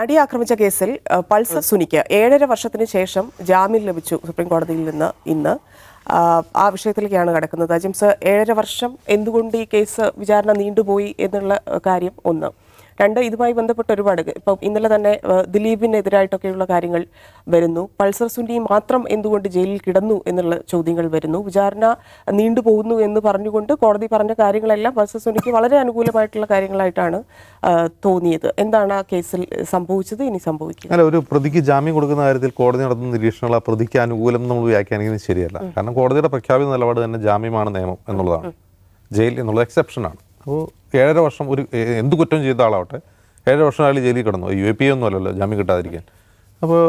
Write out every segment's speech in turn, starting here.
നടി ആക്രമിച്ച കേസിൽ പൾസർ സുനിക്ക് ഏഴര വർഷത്തിന് ശേഷം ജാമ്യം ലഭിച്ചു സുപ്രീം കോടതിയിൽ നിന്ന് ഇന്ന്. ആ വിഷയത്തിലേക്കാണ് കിടക്കുന്നത്. അജിംസ് ഏഴര വർഷം എന്തുകൊണ്ട് ഈ കേസ് വിചാരണ നീണ്ടുപോയി എന്നുള്ള കാര്യം ഒന്ന്. രണ്ട് ഇതുമായി ബന്ധപ്പെട്ട ഒരുപാട്. ഇപ്പം ഇന്നലെ തന്നെ ദിലീപിനെതിരായിട്ടൊക്കെയുള്ള കാര്യങ്ങൾ വരുന്നു. പൾസർ സുനി മാത്രം എന്തുകൊണ്ട് ജയിലിൽ കിടന്നു എന്നുള്ള ചോദ്യങ്ങൾ വരുന്നു. വിചാരണ നീണ്ടുപോകുന്നു എന്ന് പറഞ്ഞുകൊണ്ട് കോടതി പറഞ്ഞ കാര്യങ്ങളെല്ലാം പൾസർ സുനിക്ക് വളരെ അനുകൂലമായിട്ടുള്ള കാര്യങ്ങളായിട്ടാണ് തോന്നിയത്. എന്താണ് ആ കേസിൽ സംഭവിച്ചത്? ഇനി സംഭവിക്കുക അല്ല ഒരു പ്രതിക്ക് ജാമ്യം കൊടുക്കുന്ന കാര്യത്തിൽ കോടതി നടത്തുന്ന നിരീക്ഷണങ്ങൾ ആ പ്രതിക്ക് അനുകൂലം നമ്മൾ വ്യാഖ്യാനിക്കുന്നത് ശരിയല്ല. കാരണം കോടതിയുടെ പ്രഖ്യാപിത നിലപാട് തന്നെ ജാമ്യമാണ് നിയമം എന്നുള്ളതാണ്. ജയിൽ എന്നുള്ളത് എക്സെപ്ഷനാണ് അപ്പോൾ ഏഴര വർഷം ഒരു എന്ത് കുറ്റം ചെയ്ത ആളാവട്ടെ ഏഴര വർഷം അയാൾ ജയിലിൽ കിടന്നു. യു എ പി ഒന്നും അല്ലല്ലോ ജാമ്യം കിട്ടാതിരിക്കാൻ. അപ്പോൾ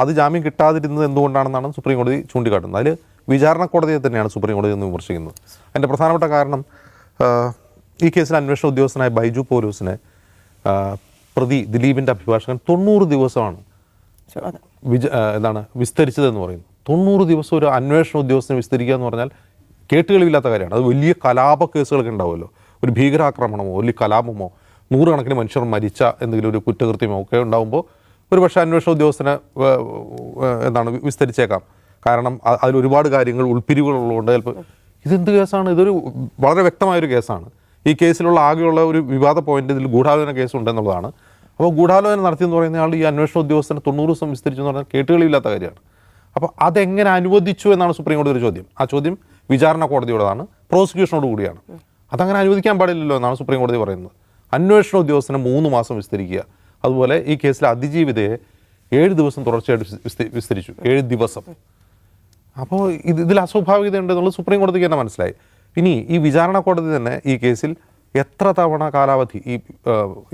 അത് ജാമ്യം കിട്ടാതിരുന്നത് എന്തുകൊണ്ടാണെന്നാണ് സുപ്രീം കോടതി ചൂണ്ടിക്കാട്ടുന്നത്. അതിൽ വിചാരണ കോടതിയെ തന്നെയാണ് സുപ്രീം കോടതി എന്ന് വിമർശിക്കുന്നത്. അതിന്റെ പ്രധാനപ്പെട്ട കാരണം ഈ കേസിൽ അന്വേഷണ ഉദ്യോഗസ്ഥനായ ബൈജു പോലീസിനെ പ്രതി ദിലീപിന്റെ അഭിഭാഷകൻ തൊണ്ണൂറ് ദിവസമാണ് വിജ എന്താണ് വിസ്തരിച്ചതെന്ന് പറയുന്നു. തൊണ്ണൂറ് ദിവസം ഒരു അന്വേഷണ ഉദ്യോഗസ്ഥനെ വിസ്തരിക്കുക എന്ന് പറഞ്ഞാൽ കേട്ടുകളില്ലാത്ത കാര്യമാണ്. അത് വലിയ കലാപ കേസുകളൊക്കെ ഉണ്ടാവുമല്ലോ. ഒരു ഭീകരാക്രമണമോ വലിയ കലാപമോ നൂറുകണക്കിന് മനുഷ്യർ മരിച്ച എന്തെങ്കിലും ഒരു കുറ്റകൃത്യമോ ഒക്കെ ഉണ്ടാകുമ്പോൾ ഒരു പക്ഷേ അന്വേഷണ ഉദ്യോഗസ്ഥനെ എന്താണ് വിസ്തരിച്ചേക്കാം. കാരണം അതിൽ ഒരുപാട് കാര്യങ്ങൾ ഉൾപ്പിരിവുകളുള്ളതുകൊണ്ട് ചിലപ്പോൾ ഇതെന്ത് കേസാണ്? ഇതൊരു വളരെ വ്യക്തമായൊരു കേസാണ്. ഈ കേസിലുള്ള ആകെയുള്ള ഒരു വിവാദ പോയിന്റ് ഇതിൽ ഗൂഢാലോചന കേസ് ഉണ്ടെന്നുള്ളതാണ് അപ്പോൾ ഗൂഢാലോചന നടത്തിയെന്ന് പറയുന്ന ആൾ ഈ അന്വേഷണ ഉദ്യോഗസ്ഥനെ തൊണ്ണൂറ് ദിവസം വിസ്തരിച്ചു എന്ന് പറഞ്ഞാൽ കേട്ടുകളില്ലാത്ത കാര്യമാണ്. അപ്പോൾ അതെങ്ങനെ അനുവദിച്ചു എന്നാണ് സുപ്രീം കോടതി ഒരു ചോദ്യം. ആ ചോദ്യം വിചാരണ കോടതിയോടാണ് പ്രോസിക്യൂഷനോട് കൂടിയാണ്. അതങ്ങനെ അനുവദിക്കാൻ പാടില്ലല്ലോ എന്നാണ് സുപ്രീം കോടതി പറയുന്നത്. അന്വേഷണ ഉദ്യോഗസ്ഥനെ മൂന്ന് മാസം വിസ്തരിക്കുക. അതുപോലെ ഈ കേസിലെ അതിജീവിതയെ ഏഴ് ദിവസം തുടർച്ചയായിട്ട് വിസ്തരിച്ചു. ഏഴ് ദിവസം. അപ്പോൾ ഇത് ഇതിൽ അസ്വാഭാവികത ഉണ്ടെന്നുള്ളത് സുപ്രീം കോടതിക്ക് തന്നെ മനസ്സിലായി. ഇനി ഈ വിചാരണ കോടതി തന്നെ ഈ കേസിൽ എത്ര തവണ കാലാവധി ഈ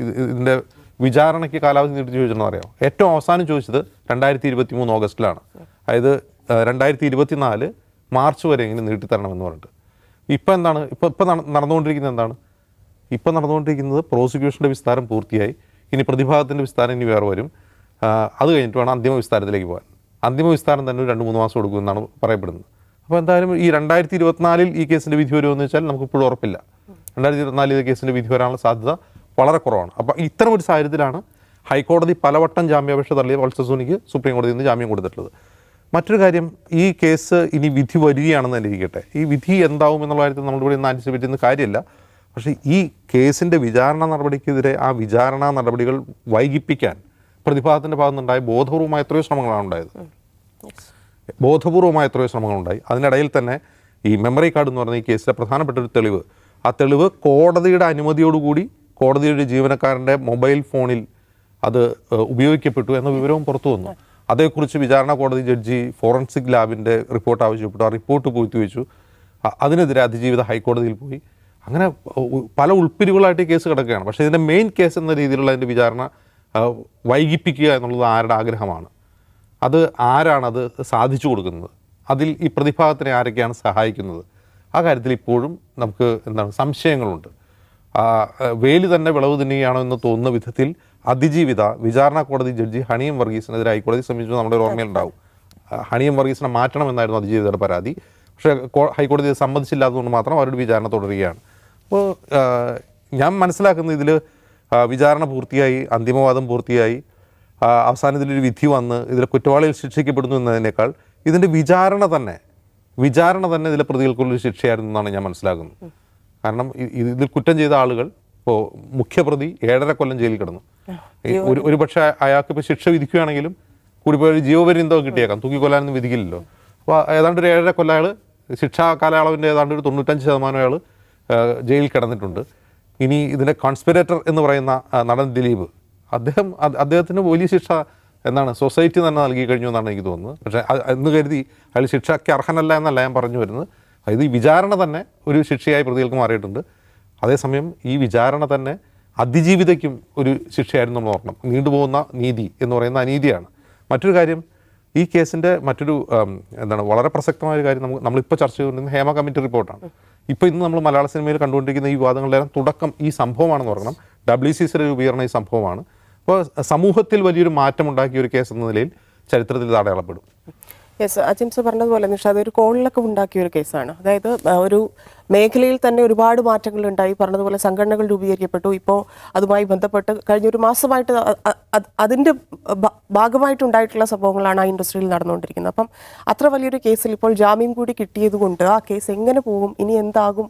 ഇതിന്റെ വിചാരണയ്ക്ക് കാലാവധി നീട്ടി ചോദിച്ചെന്ന് അറിയാം ഏറ്റവും അവസാനം ചോദിച്ചത് രണ്ടായിരത്തി ഇരുപത്തി മൂന്ന് ഓഗസ്റ്റിലാണ്. അതായത് രണ്ടായിരത്തി ഇരുപത്തി നാല് മാർച്ച് വരെയെങ്കിലും നീട്ടിത്തരണമെന്ന് പറഞ്ഞിട്ട്. ഇപ്പം എന്താണ്? ഇപ്പം ഇപ്പം നടന്നുകൊണ്ടിരിക്കുന്നത് എന്താണ്? ഇപ്പം നടന്നുകൊണ്ടിരിക്കുന്നത് പ്രോസിക്യൂഷന്റെ വിസ്താരം പൂർത്തിയായി. ഇനി പ്രതിഭാഗത്തിന്റെ വിസ്താരം ഇനി വേറെ വരും. അത് കഴിഞ്ഞിട്ട് വേണം അന്തിമ വിസ്താരത്തിലേക്ക് പോകാൻ. അന്തിമ വിസ്താരം തന്നെ ഒരു രണ്ട് മൂന്ന് മാസം എടുക്കുമെന്നാണ് പറയപ്പെടുന്നത്. അപ്പോൾ എന്തായാലും ഈ രണ്ടായിരത്തി ഇരുപത്തിനാലിൽ ഈ കേസിന്റെ വിധി വരുമെന്ന് വെച്ചാൽ നമുക്ക് ഇപ്പോഴും ഉറപ്പില്ല. രണ്ടായിരത്തി ഇരുപത്തിനാലിൽ ഈ കേസിന്റെ വിധി വരാനുള്ള സാധ്യത വളരെ കുറവാണ്. അപ്പോൾ ഇത്തരം ഒരു സാഹചര്യത്തിലാണ് ഹൈക്കോടതി പലവട്ടം ജാമ്യാപേക്ഷ തള്ളിയ വത്സസോണിക്ക് സുപ്രീം കോടതിയിൽ നിന്ന് ജാമ്യം കൊടുത്തിട്ടുള്ളത്. മറ്റൊരു കാര്യം ഈ കേസ് ഇനി വിധി വരികയാണെന്ന് തന്നെ ഇരിക്കട്ടെ ഈ വിധി എന്താവും എന്നുള്ള കാര്യത്തിൽ നമ്മളിവിടെ ഇന്ന് ആന്റിസിപ്പേറ്റ് കാര്യമില്ല. പക്ഷേ ഈ കേസിന്റെ വിചാരണ നടപടിക്കെതിരെ ആ വിചാരണ നടപടികൾ വൈകിപ്പിക്കാൻ പ്രതിഭാഗത്തിന്റെ ഭാഗത്തുനിന്നുണ്ടായ ബോധപൂർവമായ എത്രയോ ശ്രമങ്ങളാണ് ഉണ്ടായത്. ബോധപൂർവമായ എത്രയോ ശ്രമങ്ങളുണ്ടായി. അതിനിടയിൽ തന്നെ ഈ മെമ്മറി കാർഡ് എന്ന് പറയുന്ന ഈ കേസിലെ പ്രധാനപ്പെട്ട ഒരു തെളിവ്. ആ തെളിവ് കോടതിയുടെ അനുമതിയോടുകൂടി കോടതിയുടെ ജീവനക്കാരന്റെ മൊബൈൽ ഫോണിൽ അത് ഉപയോഗിക്കപ്പെട്ടു എന്ന വിവരവും പുറത്തു വന്നു. അതേക്കുറിച്ച് വിചാരണ കോടതി ജഡ്ജി ഫോറൻസിക് ലാബിന്റെ റിപ്പോർട്ട് ആവശ്യപ്പെട്ടു. ആ റിപ്പോർട്ട് പൂഴ്ത്തിവെച്ചു വെച്ചു. അതിനെതിരെ അതിജീവിത ഹൈക്കോടതിയിൽ പോയി. അങ്ങനെ പല ഉൾപ്പിരിവുകളായിട്ട് കേസ് കിടക്കുകയാണ്. പക്ഷേ ഇതിന്റെ മെയിൻ കേസ് എന്ന രീതിയിലുള്ള അതിന്റെ വിചാരണ വൈകിപ്പിക്കുക എന്നുള്ളത് ആരുടെ ആഗ്രഹമാണ്? അത് ആരാണത് സാധിച്ചു കൊടുക്കുന്നത്? അതിൽ ഈ പ്രതിഭാഗത്തിനെ ആരൊക്കെയാണ് സഹായിക്കുന്നത്? ആ കാര്യത്തിൽ ഇപ്പോഴും നമുക്ക് എന്താണ് സംശയങ്ങളുണ്ട്. വേലി തന്നെ വിളവ് തന്നെയാണോ എന്ന് തോന്നുന്ന വിധത്തിൽ അതിജീവിത വിചാരണ കോടതി ജഡ്ജി ഹണിയം വർഗീസിനെതിരെ ഹൈക്കോടതി സമീപിച്ചു നമ്മുടെ ഒരു ഓർമ്മയിലുണ്ടാവും ഹണിയം വർഗീസിനെ മാറ്റണമെന്നായിരുന്നു അതിജീവിതയുടെ പരാതി. പക്ഷേ ഹൈക്കോടതി സമ്മതിച്ചില്ല സമ്മതിച്ചില്ലാത്തതുകൊണ്ട് മാത്രം അവരുടെ വിചാരണ തുടരുകയാണ്. അപ്പോൾ ഞാൻ മനസ്സിലാക്കുന്നത് ഇതിൽ വിചാരണ പൂർത്തിയായി അന്തിമവാദം പൂർത്തിയായി ആ, അവസാനം ഇതിലൊരു വിധി വന്ന് ഇതിൽ കുറ്റവാളികൾ ശിക്ഷിക്കപ്പെടുന്നു എന്നതിനേക്കാൾ ഇതിന്റെ വിചാരണ തന്നെ വിചാരണ തന്നെ ഇതിലെ പ്രതികൾക്കുള്ളൊരു ശിക്ഷയായിരുന്നു എന്നാണ് ഞാൻ മനസ്സിലാക്കുന്നത്. കാരണം ഇതിൽ കുറ്റം ചെയ്ത ആളുകൾ ഇപ്പോൾ മുഖ്യപ്രതി ഏഴര കൊല്ലം ജയിലിൽ കിടന്നു. ഒരു ഒരു പക്ഷേ അയാൾക്ക് ഇപ്പോൾ ശിക്ഷ വിധിക്കുകയാണെങ്കിലും കൂടിപ്പോയ ഒരു ജീവപര്യന്തം കിട്ടിയേക്കാം തൂക്കിക്കൊല്ലാനൊന്നും വിധിക്കില്ലല്ലോ. അപ്പോൾ ഏതാണ്ട് ഒരു ഏഴര കൊല്ലം അയാൾ ശിക്ഷാ കാലയളവിന്റെ ഏതാണ്ട് ഒരു തൊണ്ണൂറ്റഞ്ച് ശതമാനം അയാൾ ജയിലിൽ കിടന്നിട്ടുണ്ട്. ഇനി ഇതിന്റെ കോൺസ്പിറേറ്റർ എന്ന് പറയുന്ന നടൻ ദിലീപ് അദ്ദേഹം അദ്ദേഹത്തിന് വലിയ ശിക്ഷ എന്നാണ് സൊസൈറ്റി തന്നെ നൽകി കഴിഞ്ഞു എന്നാണ് എനിക്ക് തോന്നുന്നത്. പക്ഷേ എന്ന് കരുതി അയാൾ ശിക്ഷയ്ക്ക് അർഹനല്ല എന്നല്ല ഞാൻ പറഞ്ഞു വരുന്നത്. ഇത് ഈ വിചാരണ തന്നെ ഒരു ശിക്ഷയായി പ്രതികൾക്ക് മാറിയിട്ടുണ്ട്. അതേസമയം ഈ വിചാരണ തന്നെ അതിജീവിതയ്ക്കും ഒരു ശിക്ഷയായിരുന്നു നമ്മൾ ഓർക്കണം. നീണ്ടുപോകുന്ന നീതി എന്ന് പറയുന്ന അനീതിയാണ്. മറ്റൊരു കാര്യം ഈ കേസിന്റെ മറ്റൊരു എന്താണ് വളരെ പ്രസക്തമായ ഒരു കാര്യം നമുക്ക് നമ്മളിപ്പോൾ ചർച്ച ചെയ്തുകൊണ്ടിരുന്ന ഹേമ കമ്മിറ്റി റിപ്പോർട്ടാണ്. ഇപ്പോൾ ഇന്ന് നമ്മൾ മലയാള സിനിമയിൽ കണ്ടുകൊണ്ടിരിക്കുന്ന ഈ വിവാദങ്ങളുടെയെല്ലാം തുടക്കം ഈ സംഭവമാണെന്ന് ഓർക്കണം. ഡബ്ല്യു സി സിയുടെ രൂപീകരണം ഈ സംഭവമാണ്. അപ്പോൾ സമൂഹത്തിൽ വലിയൊരു മാറ്റമുണ്ടാക്കിയ ഒരു കേസ് എന്ന നിലയിൽ ചരിത്രത്തിൽ ഇത് അടയാളപ്പെടും. യെസ് അജിംസ് പറഞ്ഞതുപോലെ നിഷാദ് ഒരു കോളിലൊക്കെ ഉണ്ടാക്കിയ ഒരു കേസാണ്. അതായത് ഒരു മേഖലയിൽ തന്നെ ഒരുപാട് മാറ്റങ്ങൾ ഉണ്ടായി. പറഞ്ഞതുപോലെ സംഘടനകൾ രൂപീകരിക്കപ്പെട്ടു. ഇപ്പോൾ അതുമായി ബന്ധപ്പെട്ട് കഴിഞ്ഞ ഒരു മാസമായിട്ട് അതിന്റെ ഭാഗമായിട്ടുണ്ടായിട്ടുള്ള സംഭവങ്ങളാണ് ആ ഇൻഡസ്ട്രിയിൽ നടന്നുകൊണ്ടിരിക്കുന്നത്. അപ്പം അത്ര വലിയൊരു കേസിൽ ഇപ്പോൾ ജാമ്യം കൂടി കിട്ടിയതുകൊണ്ട് ആ കേസ് എങ്ങനെ പോകും ഇനി എന്താകും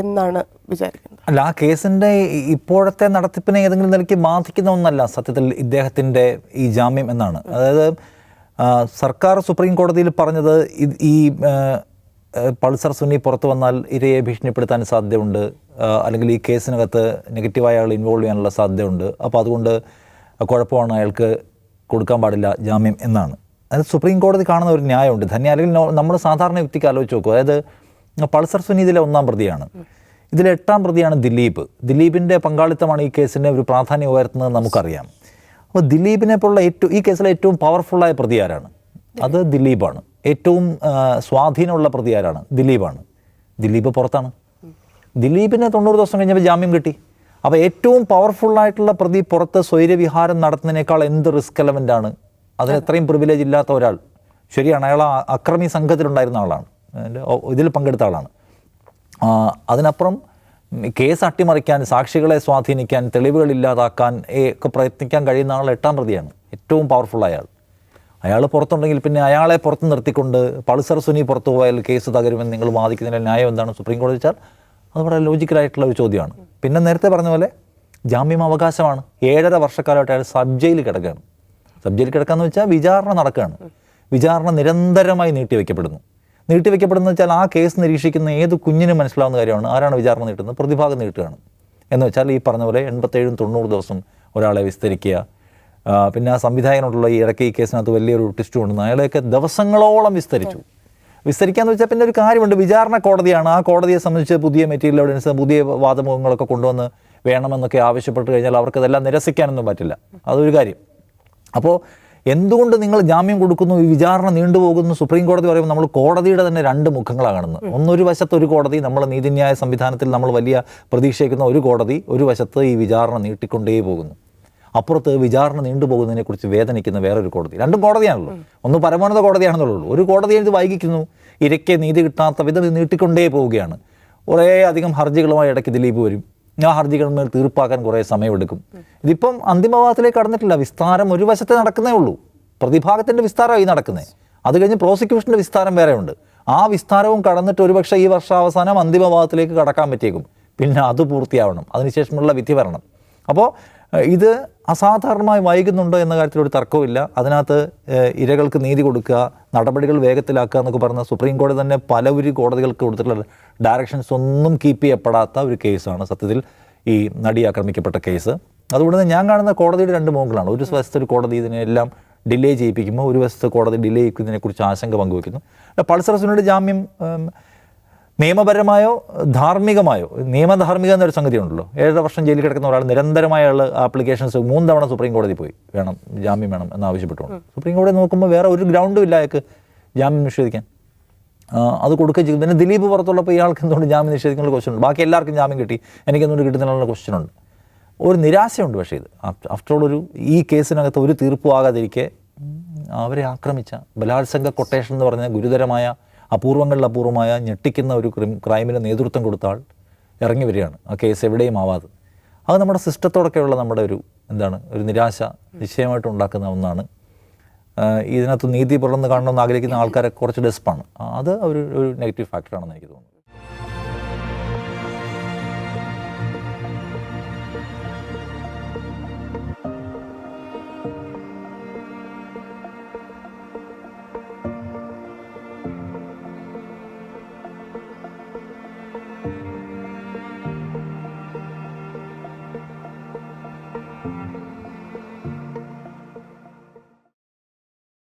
എന്നാണ് വിചാരിക്കുന്നത്. അല്ല ആ കേസിന്റെ ഇപ്പോഴത്തെ നടത്തിപ്പിനെ ഏതെങ്കിലും നിലയ്ക്ക് ബാധിക്കുന്ന ഒന്നല്ല സത്യത്തിൽ ഇദ്ദേഹത്തിന്റെ ഈ ജാമ്യം എന്നാണ്. അതായത് സർക്കാർ സുപ്രീം കോടതിയിൽ പറഞ്ഞത് ഈ പൾസർ സുന്നി പുറത്തു വന്നാൽ ഇരയെ ഭീഷണിപ്പെടുത്താൻ സാധ്യതയുണ്ട്. അല്ലെങ്കിൽ ഈ കേസിനകത്ത് നെഗറ്റീവായ അയാൾ ഇൻവോൾവ് ചെയ്യാനുള്ള സാധ്യതയുണ്ട്. അപ്പോൾ അതുകൊണ്ട് കുഴപ്പമാണ് അയാൾക്ക് കൊടുക്കാൻ പാടില്ല ജാമ്യം എന്നാണ്. അതായത് സുപ്രീം കോടതി കാണുന്ന ഒരു ന്യായമുണ്ട്. ധന്യ അല്ലെങ്കിൽ നമ്മൾ സാധാരണ വ്യക്തിക്ക് ആലോചിച്ച് നോക്കും. അതായത് പൾസർ സുനി ഇതിലെ ഒന്നാം പ്രതിയാണ്. ഇതിലെ എട്ടാം പ്രതിയാണ് ദിലീപ്. ദിലീപിന്റെ പങ്കാളിത്തമാണ് ഈ കേസിന്റെ ഒരു പ്രാധാന്യം ഉയർത്തുന്നത് നമുക്കറിയാം. അപ്പോൾ ദിലീപിനെ പോലുള്ള ഏറ്റവും ഈ കേസിലെ ഏറ്റവും പവർഫുള്ളായ പ്രതി ആരാണ്? അത് ദിലീപാണ്. ഏറ്റവും സ്വാധീനമുള്ള പ്രതി ആരാണ്? ദിലീപാണ്. ദിലീപ് പുറത്താണ്. ദിലീപിന് തൊണ്ണൂറ് ദിവസം കഴിഞ്ഞപ്പോൾ ജാമ്യം കിട്ടി. അപ്പോൾ ഏറ്റവും പവർഫുള്ളായിട്ടുള്ള പ്രതി പുറത്ത് സ്വൈര്യവിഹാരം നടത്തുന്നതിനേക്കാൾ എന്ത് റിസ്ക് എലമെന്റാണ് അതിന് എത്രയും പ്രിവിലേജ് ഇല്ലാത്ത ഒരാൾ. ശരിയാണ് അയാൾ അക്രമി സംഘത്തിലുണ്ടായിരുന്ന ആളാണ്. ഇതിൽ പങ്കെടുത്ത ആളാണ്. അതിനപ്പുറം കേസ് അട്ടിമറിക്കാൻ സാക്ഷികളെ സ്വാധീനിക്കാൻ തെളിവുകൾ ഇല്ലാതാക്കാൻ ഒക്കെ പ്രയത്നിക്കാൻ കഴിയുന്ന ആൾ എട്ടാം പ്രതിയാണ്. ഏറ്റവും പവർഫുൾ അയാൾ അയാൾ പുറത്തുണ്ടെങ്കിൽ പിന്നെ അയാളെ പുറത്ത് നിർത്തിക്കൊണ്ട് പൾസർ സുനി പുറത്തു പോയാൽ കേസ് തകരുമെന്ന് നിങ്ങൾ വാദിക്കുന്നതിന്റെ ന്യായം എന്താണ്? സുപ്രീം കോടതി വെച്ചാൽ അത് വളരെ ലോജിക്കലായിട്ടുള്ള ഒരു ചോദ്യമാണ്. പിന്നെ നേരത്തെ പറഞ്ഞ പോലെ ജാമ്യം അവകാശമാണ്. ഏഴര വർഷക്കാലമായിട്ട് അയാൾ സബ് ജയിൽ കിടക്കുകയാണ്. സബ് ജയിൽ കിടക്കുകയെന്ന് വെച്ചാൽ വിചാരണ നടക്കുകയാണ്. വിചാരണ നിരന്തരമായി നീട്ടിവെക്കപ്പെടുന്നു. നീട്ടിവെക്കപ്പെടുന്ന വെച്ചാൽ ആ കേസ് നിരീക്ഷിക്കുന്ന ഏത് കുഞ്ഞിനും മനസ്സിലാവുന്ന കാര്യമാണ്. ആരാണ് വിചാരണ നീട്ടുന്നത്? പ്രതിഭാഗം നീട്ടുകയാണ്. എന്ന് വെച്ചാൽ ഈ പറഞ്ഞ പോലെ എൺപത്തേഴും തൊണ്ണൂറ് ദിവസം ഒരാളെ വിസ്തരിക്കുക. പിന്നെ ആ സംവിധായകനോടുള്ള ഈ ഇടയ്ക്ക് ഈ കേസിനകത്ത് വലിയൊരു ട്വിസ്റ്റ് കൊണ്ടുവന്നു. അയാളെയൊക്കെ ദിവസങ്ങളോളം വിസ്തരിച്ചു. വിസ്തരിക്കാന്ന് വെച്ചാൽ പിന്നെ ഒരു കാര്യമുണ്ട്. വിചാരണ കോടതിയാണ്. ആ കോടതിയെ സംബന്ധിച്ച് പുതിയ മെറ്റീരിയൽ എവിഡൻസ് പുതിയ വാദമുഖങ്ങളൊക്കെ കൊണ്ടുവന്ന് വേണമെന്നൊക്കെ ആവശ്യപ്പെട്ട് കഴിഞ്ഞാൽ അവർക്ക് ഇതെല്ലാം നിരസിക്കാനൊന്നും പറ്റില്ല. അതൊരു കാര്യം. അപ്പോൾ എന്തുകൊണ്ട് നിങ്ങൾ ജാമ്യം കൊടുക്കുന്നു? ഈ വിചാരണ നീണ്ടുപോകുന്നു. സുപ്രീം കോടതി പറയുമ്പോൾ നമ്മൾ കോടതിയുടെ തന്നെ രണ്ട് മുഖങ്ങളാണ് കാണുന്നത് ഒന്നൊരു വശത്ത് ഒരു കോടതി നമ്മൾ നീതിന്യായ സംവിധാനത്തിൽ നമ്മൾ വലിയ പ്രതീക്ഷിക്കുന്ന ഒരു കോടതി ഒരു വശത്ത് ഈ വിചാരണ നീട്ടിക്കൊണ്ടേ പോകുന്നു. അപ്പുറത്ത് വിചാരണ നീണ്ടുപോകുന്നതിനെക്കുറിച്ച് വേദനിക്കുന്ന വേറൊരു കോടതി. രണ്ടും കോടതിയാണല്ലോ. ഒന്ന് പരമോന്നത കോടതിയാണെന്നുള്ളൂ. ഒരു കോടതി ഇത് വൈകിക്കുന്നു ഇരയ്ക്ക് നീതി കിട്ടാത്ത വിധം ഇത് നീട്ടിക്കൊണ്ടേ പോവുകയാണ്. കുറേ അധികം ഹർജികളുമായി ഇടയ്ക്ക് ദിലീപ് വരും. ആ ഹർജികളിന്മേൽ തീർപ്പാക്കാൻ കുറേ സമയമെടുക്കും. ഇതിപ്പം അന്തിമവാദത്തിലേക്ക് കടന്നിട്ടില്ല. വിസ്താരം ഒരു വശത്തെ നടക്കുന്നേ ഉള്ളൂ. പ്രതിഭാഗത്തിന്റെ വിസ്താരമായി നടക്കുന്നത് അത് കഴിഞ്ഞ് പ്രോസിക്യൂഷന്റെ വിസ്താരം വേറെ ഉണ്ട് ആ വിസ്താരവും കടന്നിട്ട് ഒരുപക്ഷെ ഈ വർഷാവസാനം അന്തിമഭാഗത്തിലേക്ക് കടക്കാൻ പറ്റിയേക്കും. പിന്നെ അത് പൂർത്തിയാവണം. അതിനുശേഷമുള്ള വിധി വരണം. അപ്പോൾ ഇത് അസാധാരണമായി വൈകുന്നുണ്ടോ എന്ന കാര്യത്തിൽ ഒരു തർക്കവുമില്ല. അതിനകത്ത് ഇരകൾക്ക് നീതി കൊടുക്കുക നടപടികൾ വേഗത്തിലാക്കുക എന്നൊക്കെ പറഞ്ഞ സുപ്രീം കോടതി തന്നെ പല ഒരു കോടതികൾക്ക് കൊടുത്തിട്ടുള്ള ഡയറക്ഷൻസ് ഒന്നും കീപ്പ് ചെയ്യപ്പെടാത്ത ഒരു കേസാണ് സത്യത്തിൽ ഈ നടി ആക്രമിക്കപ്പെട്ട കേസ്. അതുകൊണ്ട് തന്നെ ഞാൻ കാണുന്ന കോടതിയുടെ രണ്ട് മുഖങ്ങളാണ് ഒരു വശത്ത് ഒരു കോടതി ഇതിനെല്ലാം ഡിലേ ചെയ്യിപ്പിക്കുമ്പോൾ ഒരു വശത്ത് കോടതി ഡിലേ ചെയ്യിക്കുന്നതിനെക്കുറിച്ച് ആശങ്ക പങ്കുവയ്ക്കുന്നു പൾസർ സുനിയുടെ ജാമ്യം നിയമപരമായോ ധാർമ്മികമായോ? നിയമധാർമ്മിക എന്നൊരു സംഗതി ഉണ്ടല്ലോ ഏഴര വർഷം ജയിലിൽ കിടക്കുന്ന ഒരാൾ നിരന്തരമായ ആൾ ആപ്ലിക്കേഷൻസ് മൂന്ന് തവണ സുപ്രീം കോടതി പോയി. വേണം ജാമ്യം വേണം എന്ന് ആവശ്യപ്പെട്ടുകൊണ്ട്. സുപ്രീം കോടതി നോക്കുമ്പോൾ വേറെ ഒരു ഗ്രൗണ്ടും ഇല്ല അയാൾക്ക് ജാമ്യം നിഷേധിക്കാൻ. അത് കൊടുക്കുകയും ചെയ്തു. പിന്നെ ദിലീപ് പുറത്തുള്ളപ്പോൾ ഇയാൾക്ക് എന്തുകൊണ്ട് ജാമ്യം നിഷേധിക്കുന്ന ക്വസ്റ്റ്യൻ ഉണ്ട്? ബാക്കി എല്ലാവർക്കും ജാമ്യം കിട്ടി. എനിക്ക് എന്തുകൊണ്ട് കിട്ടുന്നുള്ള ക്വസ്റ്റ്യൻ ഉണ്ട്. ഒരു നിരാശയുണ്ട് പക്ഷേ ഇത്. ആഫ്റ്റർ ഓൾ ഒരു ഈ കേസിനകത്ത് ഒരു തീർപ്പും ആകാതിരിക്കെ അവരെ ആക്രമിച്ച ബലാത്സംഗ കൊട്ടേഷൻ എന്ന് പറഞ്ഞ ഗുരുതരമായ അപൂർവങ്ങളിൽ അപൂർവമായ ഞെട്ടിക്കുന്ന ഒരു ക്രിം ക്രൈമിന് നേതൃത്വം കൊടുത്ത ആൾ ഇറങ്ങി വരികയാണ്. ആ കേസ് എവിടെയും ആവാതെ. അത് നമ്മുടെ സിസ്റ്റത്തോടൊക്കെയുള്ള നമ്മുടെ ഒരു എന്താണ് ഒരു നിരാശ നിശ്ചയമായിട്ട് ഉണ്ടാക്കുന്ന ഒന്നാണ്. ഇതിനകത്ത് നീതി പുറന്ന് കാണണമെന്ന് ആഗ്രഹിക്കുന്ന ആൾക്കാരെ കുറച്ച് ഡെസ്പാണ് അത് ഒരു ഒരു നെഗറ്റീവ് ഫാക്ടറാണെന്ന് എനിക്ക് തോന്നുന്നു.